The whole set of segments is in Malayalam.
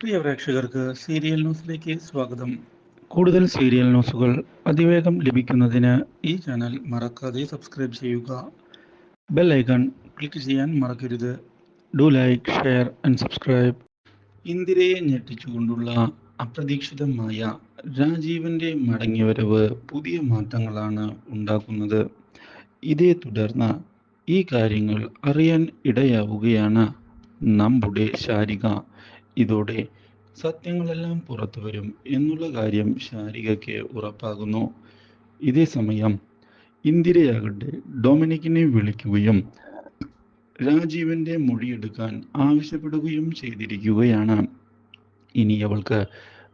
പ്രിയ പ്രേക്ഷകർക്ക് സീരിയൽ ന്യൂസിലേക്ക് സ്വാഗതം. കൂടുതൽ സീരിയൽ ന്യൂസുകൾ അതിവേഗം ലഭിക്കുന്നതിന് ഈ ചാനൽ മറക്കാതെ സബ്സ്ക്രൈബ് ചെയ്യുക. ബെൽ ഐക്കൺ ക്ലിക്ക് ചെയ്യാൻ മറക്കരുത്. Do like share and subscribe. ഇന്ദിരയെ ഞെട്ടിച്ചുകൊണ്ടുള്ള അപ്രതീക്ഷിതമായ രാജീവന്റെ മടങ്ങിവരവ് പുതിയ മാറ്റങ്ങളാണ് ഉണ്ടാക്കുന്നത്. ഇതേ തുടർന്ന് ഈ കാര്യങ്ങൾ അറിയാൻ ഇടയാവുകയാണ് നമ്മുടെ ശാരിക. ഇതോടെ സത്യങ്ങളെല്ലാം പുറത്തു വരും എന്നുള്ള കാര്യം ശാരികയ്ക്ക് ഉറപ്പാകുന്നു. ഇതേ സമയം ഇന്ദിരയാകട്ടെ ഡൊമിനിക്കിനെ വിളിക്കുകയും രാജീവന്റെ മൊഴിയെടുക്കാൻ ആവശ്യപ്പെടുകയും ചെയ്തിരിക്കുകയാണ്. ഇനി അവൾക്ക്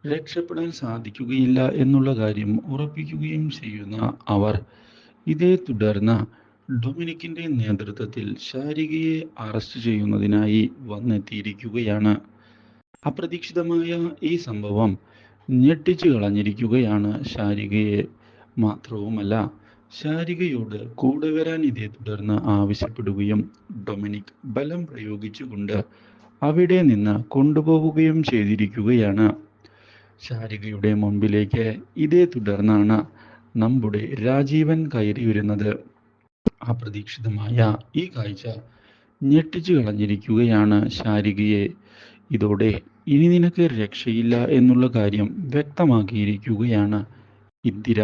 രക്ഷപ്പെടാൻ സാധിക്കുകയില്ല എന്നുള്ള കാര്യം ഉറപ്പിക്കുകയും ചെയ്യുന്ന അവർ. ഇതേ തുടർന്ന് ഡൊമിനിക്കിന്റെ നേതൃത്വത്തിൽ ശാരികയെ അറസ്റ്റ് ചെയ്യുന്നതിനായി വന്നെത്തിയിരിക്കുകയാണ്. അപ്രതീക്ഷിതമായ ഈ സംഭവം ഞെട്ടിച്ചു കളഞ്ഞിരിക്കുകയാണ് ശാരികയെ മാത്രവുമല്ല ശാരികയോട് കൂടെ വരാൻ ഇതേ തുടർന്ന് ആവശ്യപ്പെടുകയും ഡൊമിനിക് ബലം പ്രയോഗിച്ചുകൊണ്ട് അവിടെ നിന്ന് കൊണ്ടുപോവുകയും ചെയ്തിരിക്കുകയാണ്. ശാരികയുടെ മുമ്പിലേക്ക് ഇതേ തുടർന്നാണ് നമ്മുടെ രാജീവൻ കയറി വരുന്നത്. അപ്രതീക്ഷിതമായ ഈ കാഴ്ച ഞെട്ടിച്ചു കളഞ്ഞിരിക്കുകയാണ് ശാരികയെ. ഇതോടെ ഇനി നിനക്ക് രക്ഷയില്ല എന്നുള്ള കാര്യം വ്യക്തമാക്കിയിരിക്കുകയാണ് ഇന്ദിര.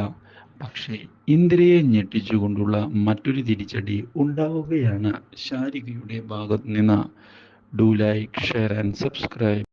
പക്ഷേ ഇന്ദിരയെ ഞെട്ടിച്ചുകൊണ്ടുള്ള മറ്റൊരു തിരിച്ചടി ഉണ്ടാവുകയാണ് ശാരികയുടെ ഭാഗത്ത് നിന്ന്. Do like share and subscribe